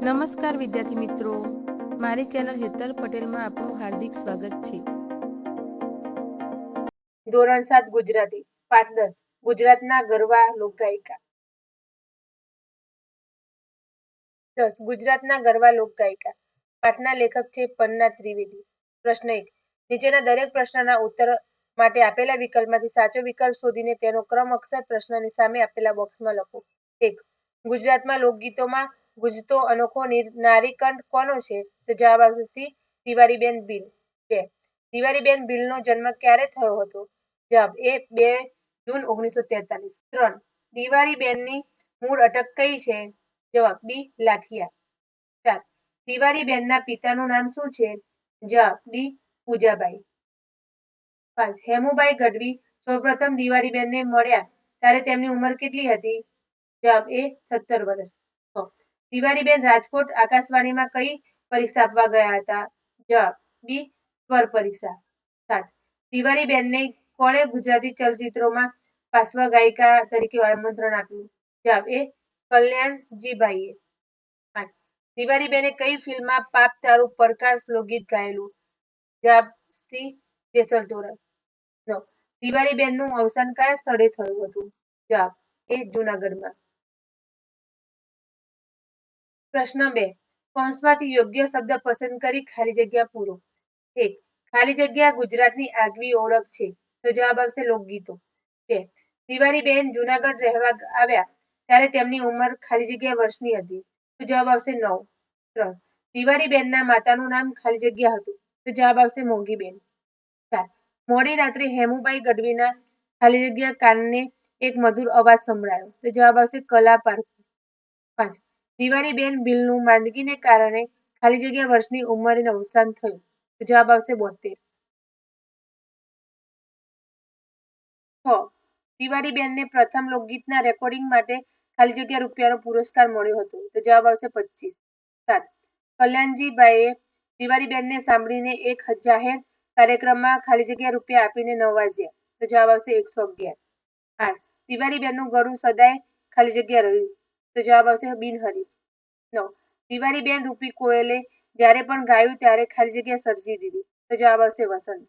નમસ્કાર વિદ્યાર્થી મિત્રો. મારી ચેનલ હેતલ પટેલમાં આપનું હાર્દિક સ્વાગત છે. ધોરણ સાત ગુજરાતી, પાઠ દસ, ગુજરાતના ગરબા લોકગાયિકા. દસ, ગુજરાતના ગરબા લોકગાયિકા. પાઠના લેખક છે પન્ના ત્રિવેદી. પ્રશ્ન એક, નીચેના દરેક પ્રશ્નના ઉત્તર માટે આપેલા વિકલ્પમાંથી સાચો વિકલ્પ શોધીને તેનો ક્રમ અક્ષર પ્રશ્નની સામે આપેલા બોક્સમાં લખો. એક, ગુજરાતમાં લોકગીતોમાં ગુજતો અનોખો નારીકંઠ કોનો છે? તો જવાબ આવશે સી, તિવારીબેન ભીલ બે, તિવારીબેન ભીલનો જન્મ ક્યારે થયો હતો? જવાબ એ, બે જૂન ઓગણીસો તેતાલીસ. ત્રણ, તિવારીબેનની મૂળ અટક કઈ છે? જવાબ બી, લાઠિયા. ચાર, તિવારીબેનના પિતાનું નામ શું છે? જવાબ ડી, પૂજાબાઈ. પાંચ, હેમુબાઈ ગઢવી સૌપ્રથમ દિવાળીબેનને મળ્યા. ત્યારે તેમની ઉંમર કેટલી હતી? જવાબ એ, સત્તર વર્ષ. દિવાળીબેન રાજકોટ આકાશવાણીમાં કઈ પરીક્ષા આપવા ગયા હતા? જવાબ, બી, સ્વર પરીક્ષા. સાત, દિવાળીબેનને કોણે ગુજરાતી ચલચિત્રોમાં પાર્શ્વ ગાયિકા તરીકે આમંત્રણ આપ્યું? જવાબ, એ, કલ્યાણજીભાઈએ. આઠ, દિવાળીબેને કઈ ફિલ્મમાં પાપ તારું પ્રકાશ લોકગીત ગાયેલું? જવાબ, સી, જેસલ તોરણ નો દિવાળીબેનનું અવસાન કયા સ્થળે થયું હતું? જવાબ, એ, જૂનાગઢમાં. પ્રશ્ન બે. કૌંસમાંથી યોગ્ય શબ્દ પસંદ કરી ખાલી જગ્યા પૂરો. એક. ખાલી જગ્યા ગુજરાતની આગવી ઓળખ છે. તો જવાબ આવશે લોકગીતો. બે. દિવાળીબેન જુનાગઢ રહેવા આવ્યા ત્યારે તેમની ઉંમર ખાલી જગ્યા વર્ષની હતી. તો જવાબ આવશે નવ. ત્રણ. દિવાળીબેનના માતાનું નામ ખાલી જગ્યા હતું. તો જવાબ આવશે મોંઘીબેન ચાર. મોડી રાત્રે હેમુભાઈ ગઢવીના ખાલી જગ્યા કાનને એક મધુર અવાજ સંભળાયો. તો જવાબ આવશે કલા પાર્ક. પાંચ. દિવાળીબેન બિલનું માંદગીને કારણે ખાલી જગ્યા વર્ષની ઉંમરે અવસાન થયું. જવાબ આવશે બોતેર. છ. દિવાળીબેનને પ્રથમ લોકગીતના રેકોર્ડિંગ માટે ખાલી જગ્યા રૂપિયાનો પુરસ્કાર મળ્યો હતો. તો જવાબ આવશે પચીસ. સાત. કલ્યાણજીબાઈએ દિવાળીબેનને સાંભળીને એક જાહેર કાર્યક્રમમાં ખાલી જગ્યા રૂપિયા આપીને નવાજ્યા. તો જવાબ આવશે એકસો અગિયાર. આઠ. દિવાળીબેનનું ગળું સદાય ખાલી જગ્યા રહ્યું. તો જવાબ આવશે બિનહરીફ. નવ. દિવાળીબેન રૂપી કોયલે જ્યારે પણ ગાયું ત્યારે ખાલી જગ્યા સર્જી દીધી. તો જવાબ આવશે વસંત.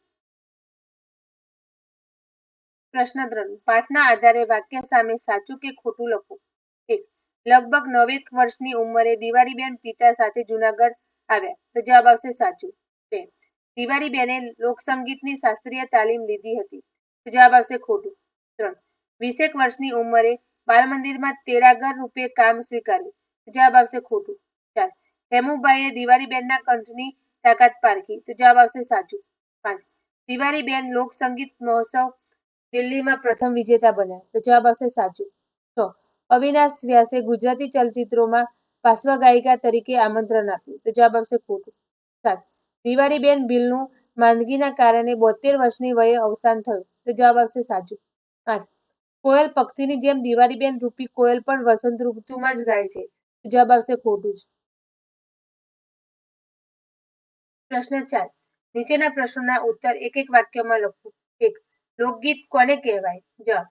પ્રશ્ન ત્રણ. પાઠના આધારે વાક્ય સામે સાચું કે ખોટું લખો? એક. લગભગ નવેક વર્ષની ઉંમરે દિવાળીબેન પિતા સાથે જુનાગઢ આવ્યા. તો જવાબ આવશે સાચું. બે. દિવાળીબેને લોકસંગીતની શાસ્ત્રીય તાલીમ લીધી હતી. તો જવાબ આવશે ખોટું. ત્રણ. વીસેક વર્ષની ઉંમરે બાલ મંદિરમાં તેરાગર રૂપે કામ સ્વીકાર્યું. જવાબ આવશે ખોટું. ચાર હેમુબાઈએ દિવાળીબેનના કંઠની તાકાત પારખી. તો જવાબ આવશે સાચું. પાંચ. દિવાળીબેન લોકસંગીત મહોત્સવ દિલ્હીમાં પ્રથમ વિજેતા બન્યા. તો જવાબ આવશે સાચું. છ. અવિનાશ વ્યાસે ગુજરાતી ચલચિત્રોમાં પાર્શ્વ ગાયિકા તરીકે આમંત્રણ આપ્યું. તો જવાબ આવશે ખોટું. સાત. દિવાળીબેન ભીલનું માંદગીના કારણે બોતેર વર્ષની વયે અવસાન થયું. તો જવાબ આવશે સાચું. આઠ. કોયલ પક્ષીની જેમ દિવાળીબેન રૂપી કોયલ પણ વસંત ઋતુમાં જ ગાય છે. જવાબ આવશે ખોટું જ પ્રશ્ન ચાર. નીચેના પ્રશ્નોના ઉત્તર એક એક વાક્યમાં લખો. એક. લોકગીત કોને કહેવાય? જવાબ.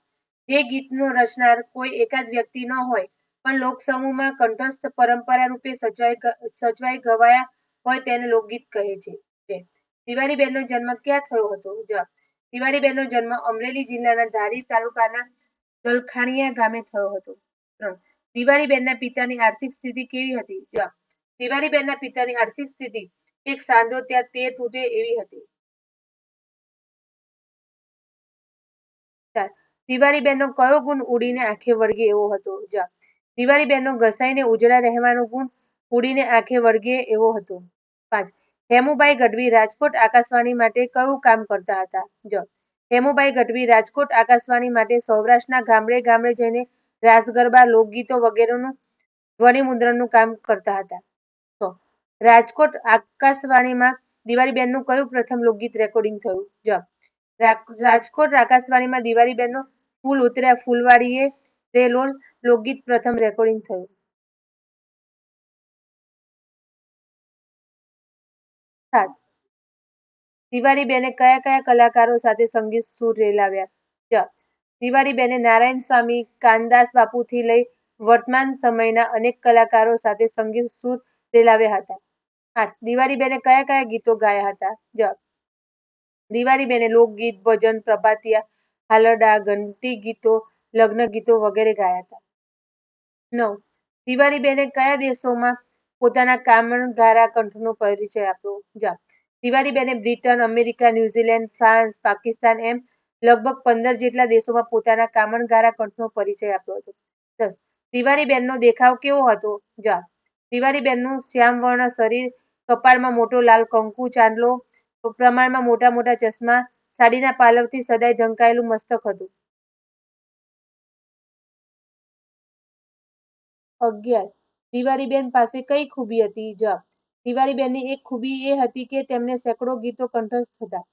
જે ગીતનો રચનાર કોઈ એકાદ વ્યક્તિ ન હોય, પણ લોકસમૂહમાં કંઠસ્થ પરંપરા રૂપે સચવાઈ સચવાઈ ગવાયા હોય તેને લોકગીત કહે છે. બે. દિવાળીબેનનો જન્મ ક્યાં થયો હતો? જવાબ. દિવાળીબેનનો જન્મ અમરેલી જિલ્લાના ધારી તાલુકાના દલખાણીયા ગામે થયો હતો. ત્રણ. દિવાળીબેનના પિતાની આર્થિક સ્થિતિ કેવી હતી? જવાબ દિવાળીબેનના પિતાની આર્થિક સ્થિતિ એક સાંધો ત્યાં તેર તૂટે એવી હતી. ચાર. દિવાળીબેનનો કયો ગુણ ઉડીને આંખે વળગે એવો હતો? જવાબ દિવાળીબેનનો ઘસાઈને ઉજળા રહેવાનો ગુણ ઉડીને આંખે વળગે એવો હતો. પાંચ. હેમુભાઈ ગઢવી રાજકોટ આકાશવાણી માટે કયું કામ કરતા હતા? જવાબ હેમુબાઈ ગઢવી રાજકોટ, આકાશવાણી માટે સૌરાષ્ટ્રના ગામડે ગામડે જઈને રાસ લોકગીતો વગેરેનું ધ્વનિમુદ્રણનું કામ કરતા હતા. તો રાજકોટ, આકાશવાણીમાં દિવાળીબેનનું કયું પ્રથમ લોકગીત રેકોર્ડિંગ થયું? જવાબ રાજકોટ, આકાશવાણીમાં દિવાળીબેનનું ફૂલ ઉતર્યા ફૂલવાડીએ રેલોલ લોકગીત પ્રથમ રેકોર્ડિંગ થયું. દિવાળીબેને કયા કયા કલાકારો સાથે સંગીત સૂર રેલાવ્યા? જવાબ દિવાળીબેને નારાયણ સ્વામી, કાનદાસ બાપુથી લઈ વર્તમાન સમયના અનેક કલાકારો સાથે સંગીત સૂર રેલાવ્યા હતા. આઠ. દિવાળીબેને કયા કયા ગીતો ગાયા હતા? જવાબ દિવાળીબેને લોકગીત, ભજન, પ્રભાતિયા, હાલરડા, ઘંટી ગીતો, લગ્ન ગીતો વગેરે ગાયા હતા. નવ. દિવાળીબેને કયા દેશોમાં પોતાના કામણધારા કંઠનો પરિચય આપ્યો? જવાબ દિવાળીબેને Britain, America, New Zealand, France, Pakistan એમ લગભગ પંદર જેટલા દેશોમાં પોતાના કામણગારા કંઠનો પરિચય આપ્યો હતો. દસ દિવાળીબેનનો દેખાવ કેવો હતો? જવાબ દિવાળીબેનનું શ્યામવર્ણ શરીર કપાળમાં મોટો લાલ કંકુ ચાંદલો પ્રમાણમાં મોટા મોટા ચશ્મા, સાડીના પાલવથી સદાય ઢંકાયેલું મસ્તક હતું. અગિયાર દિવાળીબેન પાસે કઈ ખૂબી હતી? જવાબ દિવાળીબેનની એક ખૂબી એ હતી કે તેમને સેંકડો ગીતો કંઠસ્થ હતા.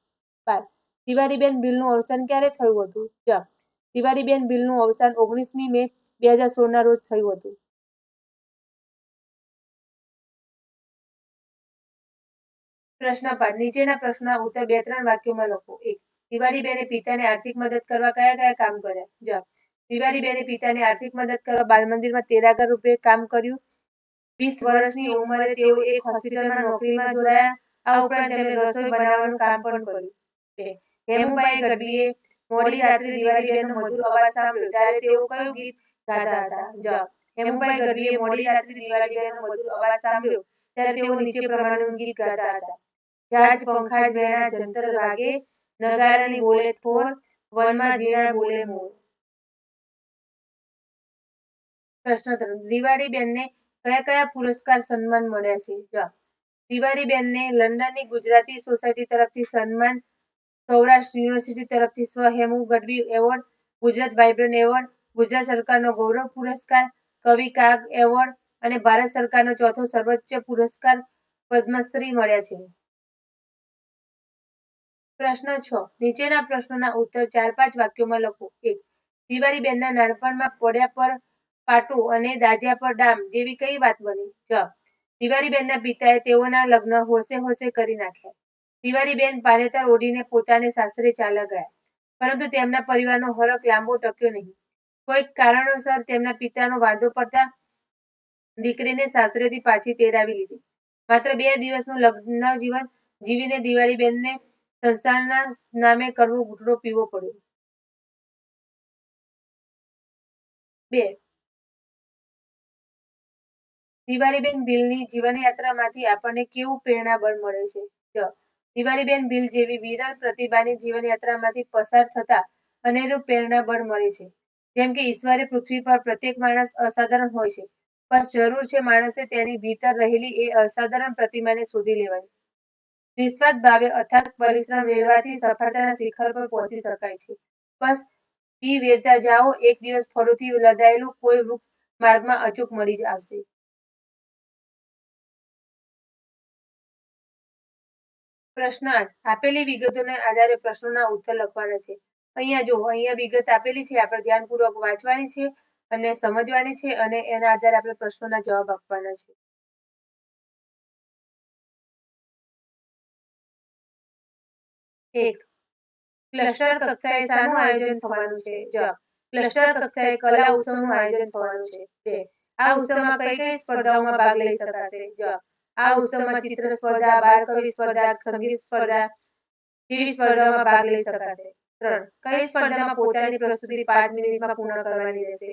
બાર. દિવાળીબેન બિલનું અવસાન ક્યારે થયું હતું? જવાબ દિવાળીબેન બિલનું અવસાન ઓગણીસમી મે બે હજાર સોળના રોજ થયું હતું. પ્રશ્ન પાંચ નીચેના પ્રશ્નના ઉત્તર બે ત્રણ વાક્યોમાં લખો. એક. દિવાળીબેને પિતાને આર્થિક મદદ કરવા કયા કયા કામ કર્યા? જવાબ. દિવાળીબેને પિતાને આર્થિક મદદ કરવા બાલ મંદિરમાં તેરાગર રૂપે કામ કર્યું. વીસ વર્ષની ઉંમરે તેઓ એક હોસ્પિટલમાં નોકરીમાં જોડાયા. આ ઉપરાંત તેમણે રસોઈ બનાવવાનું કામ પણ કર્યું. બે હેમુબાઈ ગઢવીએ મોડી રાત્રે દિવાળીબેનનો મધુર અવાજ સાંભળ્યો. ત્યારે તેઓ કયું ગીત ગાતા હતા? જવાબ, હેમુભાઈ ગઢવીએ મોડી રાત્રે દિવાળીબેનનો મધુર અવાજ સાંભળ્યો. ત્યારે તેઓ નીચે પ્રમાણેનું ગીત ગાતા હતા. જાજ પંખા ઝેણા જંતર વાગે, નગારાની બોલે થોર, વનમાં જીણા બોલે મોર. પ્રશ્ન દિવાળી દિવાળીબેનને કયા કયા પુરસ્કાર સન્માન મળ્યા છે? જવાબ દિવાળીબેનને લંડનની ગુજરાતી સોસાયટી તરફથી સન્માન, સૌરાષ્ટ્ર યુનિવર્સિટી તરફથી સ્વહેમુ Gadhvi award, Gujarat vibrant award, Gujarat સરકારનો ગૌરવ પુરસ્કાર, કવિ કાગ એવોર્ડ અને ભારત સરકારનો ચોથો સર્વોચ્ચ પુરસ્કાર પદ્મશ્રી મળ્યા છે. પ્રશ્ન છ. નીચેના પ્રશ્નોના ઉત્તર ચાર પાંચ વાક્યોમાં લખો. એક દિવાળીબેનના નાનપણમાં પડ્યા પર પાટું અને દાજિયાપર ડામ જેવી કઈ વાત બની? જ. દિવાળીબેનના પિતાએ તેઓના લગ્ન હોશે હોશે કરી નાખ્યા. દિવાળીબેન પાનેતર ઓઢીને પોતાને સાસરે ચાલ્યા ગયા. પરંતુ તેમના પરિવારનો હરક લાંબો ટક્યો નહીં. કોઈક કારણોસર તેમના પિતાનો વાંધો પડતા દીકરીને સાસરેથી પાછી તેડાવી લીધી. માત્ર બે દિવસનું લગ્ન જીવન જીવીને દિવાળીબેનને સંસારના નામે કરવો ઘૂંટડો પીવો પડ્યો. બે. દિવાળીબેન બિલની જીવનયાત્રામાંથી આપણને કેવું પ્રેરણાબળ મળે છે? દિવાળીબેન બિલ જેવી વિરલ પ્રતિભાની જીવનયાત્રામાંથી પસાર થતા અનેરું પ્રેરણાબળ મળે છે. જેમ કે ઈશ્વરે પૃથ્વી પર પ્રત્યેક માણસ અસાધારણ હોય છે. પણ જરૂર છે માણસે તેની ભીતર રહેલી એ અસાધારણ પ્રતિમાને શોધી લેવાની. નિસ્વાર્થ ભાવે અથાગ પરિશ્રમ રેડવાથી સફળતાના શિખર પર પહોંચી શકાય છે. બસ પી વેરતા જાઓ, એક દિવસ ફળોથી લદાયેલું કોઈ વૃક્ષ માર્ગમાં અચૂક મળી આવશે. પ્રશ્ન આઠ. આપેલી વિગતોને આધારે પ્રશ્નોના ઉત્તર લખવાના છે. અહીંયા જો અહીંયા વિગત આપેલી છે, આપણે ધ્યાનપૂર્વક વાંચવાની છે અને સમજવાની છે અને એના આધારે આપણે પ્રશ્નોના જવાબ આપવાના છે. એક. ક્લસ્ટર કક્ષાએ શાનું આયોજન થવાનું છે? જવાબ. ક્લસ્ટર કક્ષાએ કલા ઉત્સવનું આયોજન થવાનું છે. બે. આ ઉત્સવમાં કઈ કઈ સ્પર્ધાઓમાં ભાગ લઈ શકાશે? જવાબ. આ ઉત્સવમાં ચિત્ર સ્પર્ધા બાળ કવિ સ્પર્ધા, સંગીત સ્પર્ધા, જેવી સ્પર્ધામાં ભાગ લઈ શકાશે. ત્રણ, કઈ સ્પર્ધામાં પોતાની પ્રસ્તુતિ પાંચ મિનિટમાં પૂર્ણ કરવાની રહેશે?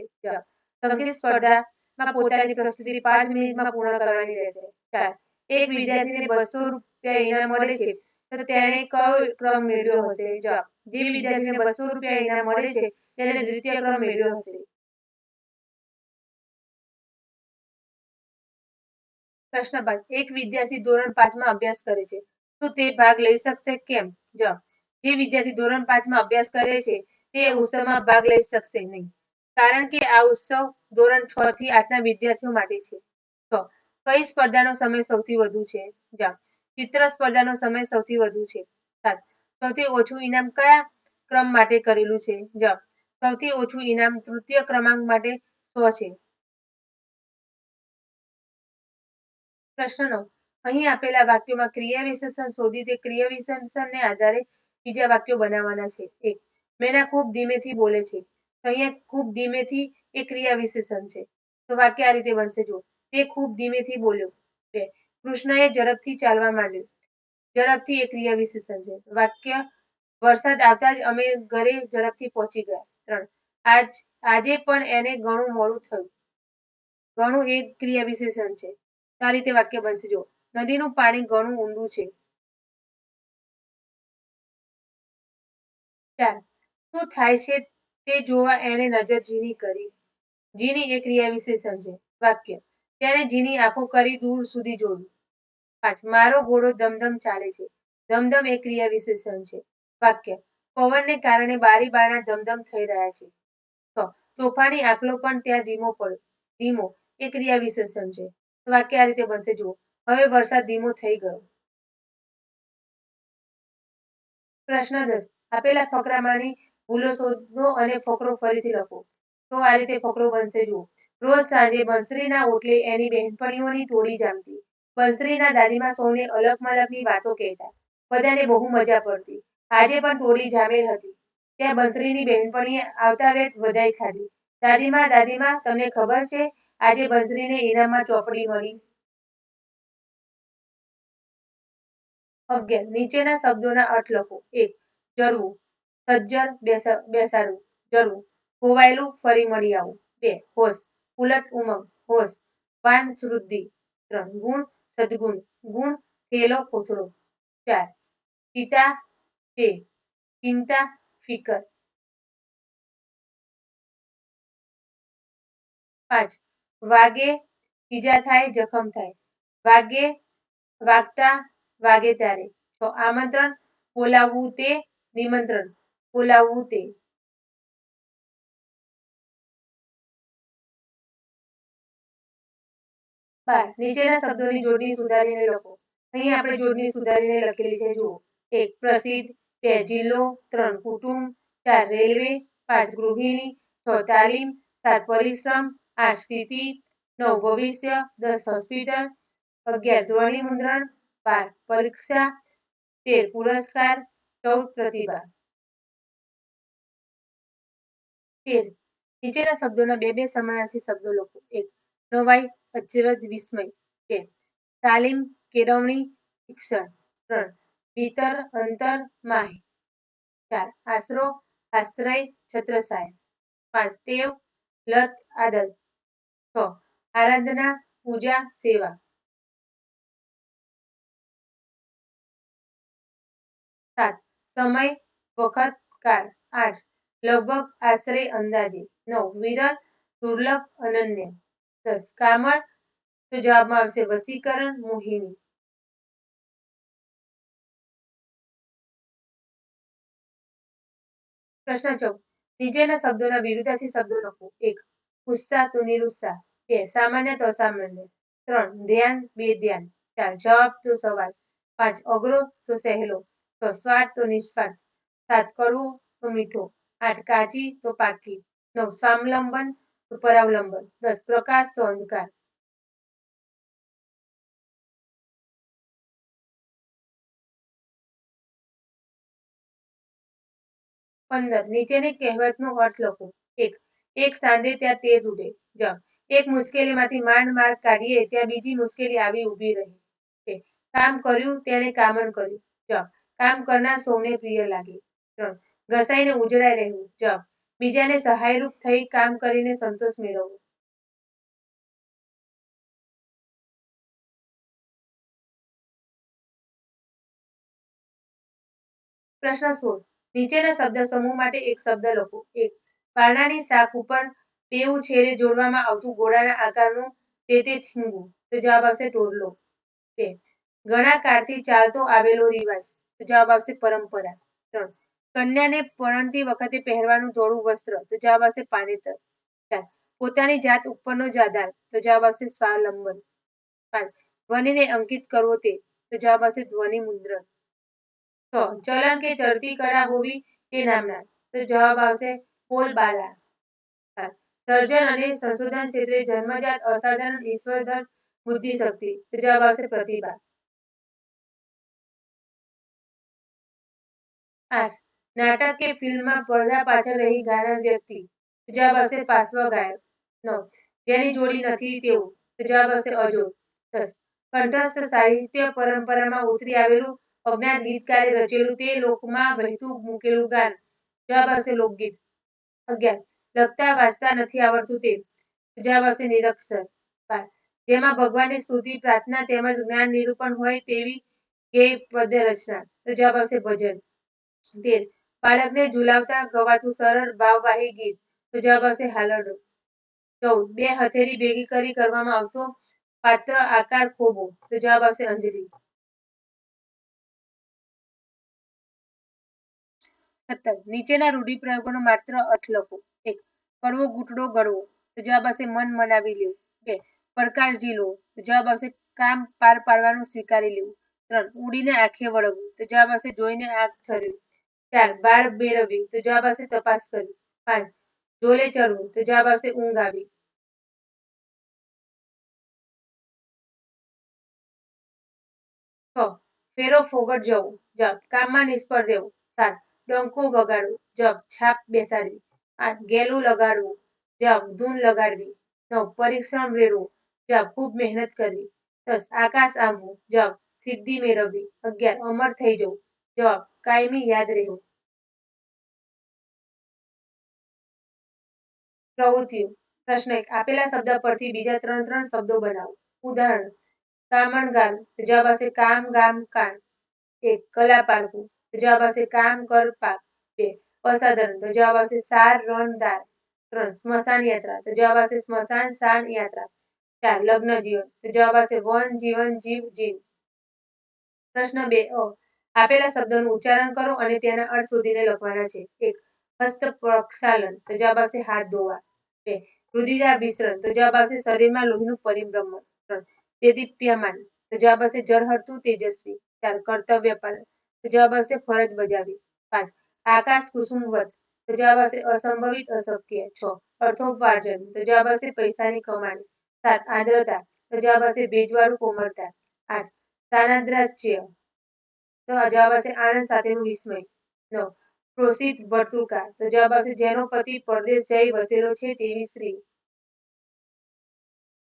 સંગીત સ્પર્ધામાં પોતાની પ્રસ્તુતિ પાંચ મિનિટમાં પૂર્ણ કરવાની રહેશે. ચાર, એક વિદ્યાર્થીને બસો રૂપિયા ઇનામ મળે છે, તો તેણે કયો ક્રમ મેળવ્યો હશે? જવાબ જે વિદ્યાર્થીને બસો રૂપિયા ઇનામ મળે છે, તેને દ્વિતીય ક્રમ મેળવ્યો હશે. પ્રશ્ન પાંચ એક વિદ્યાર્થી ધોરણ પાંચમાં અભ્યાસ કરે છે. તો તે ભાગ લઈ શકશે કેમ? જવાબ, જે વિદ્યાર્થી ધોરણ પાંચમાં અભ્યાસ કરે છે, તે ઉત્સવમાં ભાગ લઈ શકશે નહીં. કારણ કે આ ઉત્સવ ધોરણ છ થી આઠના વિદ્યાર્થીઓ માટે છે, કઈ સ્પર્ધાનો સમય સૌથી વધુ છે? જવાબ, ચિત્ર સ્પર્ધાનો સમય સૌથી વધુ છે. સાત, સૌથી ઓછું ઇનામ કયા ક્રમ માટે કરેલું છે? જવાબ, સૌથી ઓછું ઇનામ તૃતીય ક્રમાંક માટે સો છે. પ્રશ્ન અહીં આપેલા વાક્યોમાં ક્રિયા વિશેષણ શોધી તે ક્રિયા વિશેષણને આધારે બીજા વાક્યો બનાવવાના છે. એક, મેના ખૂબ ધીમેથી બોલે છે. અહીંયા ખૂબ ધીમેથી એ ક્રિયા વિશેષણ છે. તો વાક્ય આ રીતે બનશે જો તે ખૂબ ધીમેથી બોલ્યો. બે, કૃષ્ણએ ઝડપથી ચાલવા માંડ્યું. ઝડપથી એ ક્રિયા વિશેષણ છે. વાક્ય, વરસાદ આવતા જ અમે ઘરે ઝડપથી પહોંચી ગયા. ત્રણ, આજ, આજે પણ એને ઘણું મોડું થયું. ઘણું એક ક્રિયા વિશેષણ છે. આ રીતે વાક્ય બનશે. જો નદીનું પાણી ઘણું ઊંડું છે. શું થાય છે તે જોવા એણે નજર ઝીણી કરી. ઝીણી એ ક્રિયા વિશે સમજે. વાક્ય ત્યારે ઝીણી આંખો કરી દૂર સુધી જોયું. પાંચ, મારો ઘોડો ધમધમ ચાલે છે. ધમધમ એ ક્રિયા વિશેષણ છે વાક્ય, પવનને કારણે બારી બારણા ધમધમ થઈ રહ્યા છે. તોફાની આખલો પણ ત્યાં ધીમો પડ્યો. ધીમો એ ક્રિયા વિશેષણ છે વાક્ય આ રીતે બનશે, જુઓ. હવે વરસાદ ધીમો થઈ ગયો. પ્રશ્ન દસ. આપેલા ફકરામાંની ભૂલો શોધો અને ફકરો ફરીથી લખો. તો આ રીતે ફકરો બનશે, જુઓ. રોજ સાંજે બંસરીના ઓટલે એની બહેનપણીઓની ટોળી જામતી. બંસરીના દાદીમાં સૌને અલગ મલગની વાતો કહેતા. બધાને બહુ મજા પડતી. આજે પણ ટોળી જામેલ હતી. ત્યાં બંસરીની બહેનપણીએ આવતા વેત વધાઈ ખાધી. દાદીમાં દાદીમાં તમને ખબર છે આજે બંસરીને ઇનામમાં ચોપડી મળી. અગિયાર. નીચેના શબ્દોના અર્થ લખો. એક. જરવું. સજ્જર બેસાડવું. જરવું. ખોવાયેલું, ફરી મળી આવું બે. હોશ. ઉલટ ઉમંગ. હોશ. વાન વૃદ્ધિ ત્રણ. ગુણ, સદગુણ. ગુણ, થેલો, કોથળો. ચાર. પિતા તે ચિંતા, ફિકર. પાંચ. વાગે ઈજા થાય, જખમ થાય. વાગે વાગતા વાગે ત્યારે. છ આમંત્રણ બોલાવવું તે નિમંત્રણ. બોલાવવું તે. બાર. નીચેના શબ્દોની જોડણી સુધારીને લખો. અહીં આપણે જોડણી સુધારીને લખેલી છે, જુઓ. એક, પ્રસિદ્ધ. બે, જિલ્લો. ત્રણ, કુટુંબ. ચાર, રેલવે. પાંચ, ગૃહિણી. છ, તાલીમ. સાત, પરિશ્રમ. આઠ સ્થિતિ નવ ભવિષ્ય દસ હોસ્પિટલ અગિયાર ધ્વનિ મુદ્રણ બાર પરીક્ષા, તેર પુરસ્કાર, ચૌદ પ્રતિભા. તેર. નીચેના શબ્દોના બે બે સમાનાર્થી શબ્દો લખો. એક, નવાઈ, અચરજ, વિસ્મય. બે, તાલીમ, કેળવણી, શિક્ષણ. ત્રણ, ભીતર, અંતર માહી ચાર, આશરો, આશ્રય છત્રસાય પાંચ ટેવ લત, આદત. આરાધના, પૂજા, સેવા. સાત. સમય, વખત, કાળ. આઠ. લગભગ આશરે અંદાજે. નવ. વિરલ, દુર્લભ, અનન્ય. દસ. કામળ, તો જવાબમાં આવશે વસીકરણ મોહિની. પ્રશ્ન ચૌદ નીચેના શબ્દોના વિરુદ્ધાર્થી શબ્દો લખો. એક. ઉત્સાહ તો નિરુત્સાહ બે સામાન્ય તો અસામાન્ય. ત્રણ, ધ્યાન, બે, ધ્યાન. ચાર, જવાબ તો સવાલ. પાંચ, અઘરો તો સહેલો. છ, સ્વાર્થ તો નિસ્વાર્થ. સાત, કડવો તો મીઠો. આઠ, કાચી તો પાકી. નવ, સ્વાવલંબન તો પરાવલંબન. દસ, પ્રકાશ તો અંધકાર. પંદર, નીચેની કહેવતનો અર્થ લખો. એક એક સાંધે ત્યાં તેર ઉડે. જવાબ એક મુશ્કેલીમાંથી માંડ માર્ગ કાઢીએ, ત્યાં બીજી મુશ્કેલી આવી ઊભી રહી. કામ કર્યું તેને કામણ કર્યું. જવાબ કામ કરનાર સૌને પ્રિય લાગે. ત્રણ. ઘસાઈને ઉજળાઈ રહેવું. જવાબ બીજાને સહાયરૂપ થઈ કામ કરીને સંતોષ મેળવવો. પ્રશ્ન સોળ. નીચેના શબ્દ સમૂહ માટે એક શબ્દ લખો. એક. પારણાની શાક ઉપર બેઉ છેડે જોડવામાં આવતું ગોળાના આકારનું તે તે ઠીંગું તો જવાબ આવશે ટોડલો બે ઘણા કાળથી ચાલતો આવેલો રિવાજ. તો જવાબ આવશે પરંપરા. ત્રણ. કન્યાને પરણતી વખતે પહેરવાનું ધોળું વસ્ત્ર. તો જવાબ આવશે પાનેતર. ચાર. પોતાની જાત ઉપરનો જ આધાર તો જવાબ આવશે સ્વાવલંબન. પાંચ. ધ્વનિને અંકિત કરવો તે. તો જવાબ આવશે ધ્વનિ મુદ્રણ. છ. ચલણ કે ચડતી કળા હોવી તે નામના તો જવાબ આવશે પોલબાલા સર્જન અને સંશોધન ક્ષેત્રે જન્મજાત અસાધારણ ઈશ્વરધર બુદ્ધિ શક્તિ જવાબ આવશે પ્રતિભા. નાટક કે ફિલ્મમાં પડદા પાછળ રહી ગાનાર વ્યક્તિ. જવાબ આવશે પાર્શ્વ ગાયક. નવ. જેની જોડી નથી તેવું જવાબ આવશે અજો દસ. કંઠસ્થ સાહિત્ય પરંપરામાં ઉતરી આવેલું અજ્ઞાત ગીતકારે રચેલું તે લોકમાં વહેતું મૂકેલું ગાન. જવાબ આવશે લોકગીત. અગિયાર. લખતા, વાંચતા નથી આવડતું તે. જવાબ નિરક્ષર. બાર. જેમાં ભગવાનની સ્તુતિ, પ્રાર્થના તેમજ જ્ઞાન નિરૂપણ હોય તેવી ગેય પદ્ય રચના તો જવાબ ભજન. તેર. બાળકને ઝુલાવતા, ગવાતું સરળ, ભાવવાહી ગીત. તો જવાબ આવશે ચૌદ. બે હથેળી ભેગી કરી કરવામાં આવતો પાત્ર, આકાર, ખોબો. તો જવાબ આવશે અંજલિ. સત્તર નીચેના રૂઢિપ્રયોગોનો માત્ર અર્થ લખો. એક, કડવો ઘૂંટડો ગળવો તો જવાબ આવશે મન મનાવી લેવું. બે પડકાર ઝીલવો તો જવાબ આવશે કામ પાર પાડવાનું સ્વીકારી લેવું. ત્રણ, ઉડીને આંખે વળગવું. તો જવાબ આવશે જોઈને આંખ ઠરવી ચાર બાર મેળવવી તો જવાબ આવશે તપાસ કરવી. પાંચ જોલે ચડવું તો જવાબ આવશે ઊંઘ આવી. છ, ફેરો ફોગટ જવું. જવાબ, કામમાં નિષ્ફળ રહેવું. સાત ડંકો વગાડવો જવાબ છાપ બેસાડવી આઠ ગેલું લગાડવું જવાબ ધૂન લગાડવી નવ પરિશ્રમ રેડવું જવાબ ખૂબ મહેનત કરવી દસ આકાશ આંબવું જવાબ સિદ્ધિ મેળવવી, અગિયાર અમર થઈ જવું જવાબ કાયમી યાદ રહેવું. પ્રવૃત્તિઓ. પ્રશ્ન એક, આપેલા શબ્દ પરથી બીજા ત્રણ ત્રણ શબ્દો બનાવો. ઉદાહરણ, કામણ ગામ જવાબ આવશે કામ ગામ કાન. એક, કલા પારખું તો જવાબ આવશે કામ કર પાક. બે, અસાધારણ. તો જવાબ આવશે સાર, રણ ત્રણ, સ્મશાન યાત્રા. તો જવાબ આવશે સ્મશાન શાન યાત્રા. ચાર, લગ્ન જીવન. તો જવાબ આવશે વન, જીવન, જીવ જીવ. પ્રશ્ન બે, અ, આપેલા શબ્દોનું ઉચ્ચારણ કરો અને તેના અર્થ શોધીને લખવાના છે. એક, હસ્ત પ્રક્ષાલન. તો જવાબ આવશે હાથ ધોવા. બે રુધિરાભિસરણ તો જવાબ આવશે શરીરમાં લોહીનું પરિભ્રમણ. ત્રણ દેદીપ્યમાન તો જવાબ આવશે જળહરતું તેજસ્વી. ચાર કર્તવ્ય પાલન તો જવાબ આવશે ફરજ બજાવી. પાંચ. આકાશ કુસુમવત. તો જવાબ આવશે અસંભવિત, અશક્ય. છ. અર્થોપાર્જન તો જવાબ આવશે પૈસાની કમાણી. સાત. આદ્રતા. તો જવાબ આવશે ભેજવાળું કોમળતા. આઠ. તાનાદ્રાચ્ય તો જવાબ આવશે આનંદ સાથેનું વિસ્મય. નવ. પ્રોસિત વર્તુકા તો જવાબ આવશે જેનો પતિ પરદેશ જઈ વસેલો છે તેવી સ્ત્રી.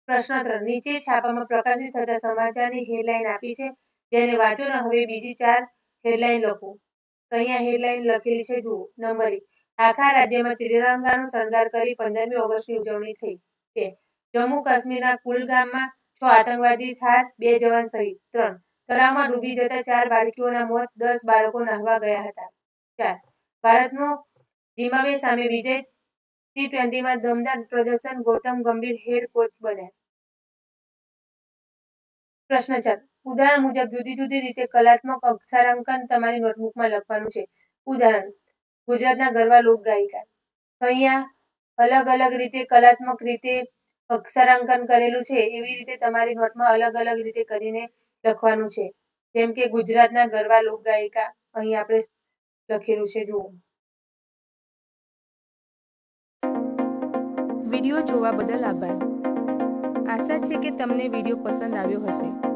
પ્રશ્ન નીચે છાપામાં પ્રકાશિત થતા સમાચારની હેડલાઇન આપી છે. જેને વાંચો ને હવે બીજી ચાર હેડલાઇન લખો. અહીંયા હેડલાઇન લખેલી છે, જુઓ નંબર એક. આખા રાજ્યમાં ત્રિરંગાનો શણગાર કરી પંદરમી ઓગસ્ટની ઉજવણી થઈ. બે. જમ્મુ કાશ્મીરના કુલગામમાં છ આતંકવાદી ઠાર બે જવાન શહીદ. ત્રણ. તળાવમાં ડૂબી જતા ચાર બાળકીઓના મોત, દસ બાળકો નાહવા ગયા હતા. ચાર. ભારતનો ઝિમ્બાબ્વે સામે વિજય ટી ટ્વેન્ટીમાં દમદાર પ્રદર્શન, ગૌતમ ગંભીર હેડ કોચ બન્યા. પ્રશ્ન ચાર. ઉદાહરણ મુજબ, જુદી જુદી રીતે કલાત્મક અક્ષરાંકન તમારી નોટબુકમાં લખવાનું છે. ઉદાહરણ, ગુજરાતના ગરબા લોક ગાયિકા અહીંયા અલગ અલગ રીતે કલાત્મક રીતે અક્ષરાંકન કરેલું છે. એવી રીતે તમારી નોટમાં અલગ અલગ રીતે કરીને લખવાનું છે. જેમ કે, ગુજરાતના ગરબા લોક ગાયિકા અહીં આપણે લખેલું છે, જુઓ. વીડિયો જોવા બદલ આભાર. આશા છે કે તમને વીડિયો પસંદ આવ્યો હશે.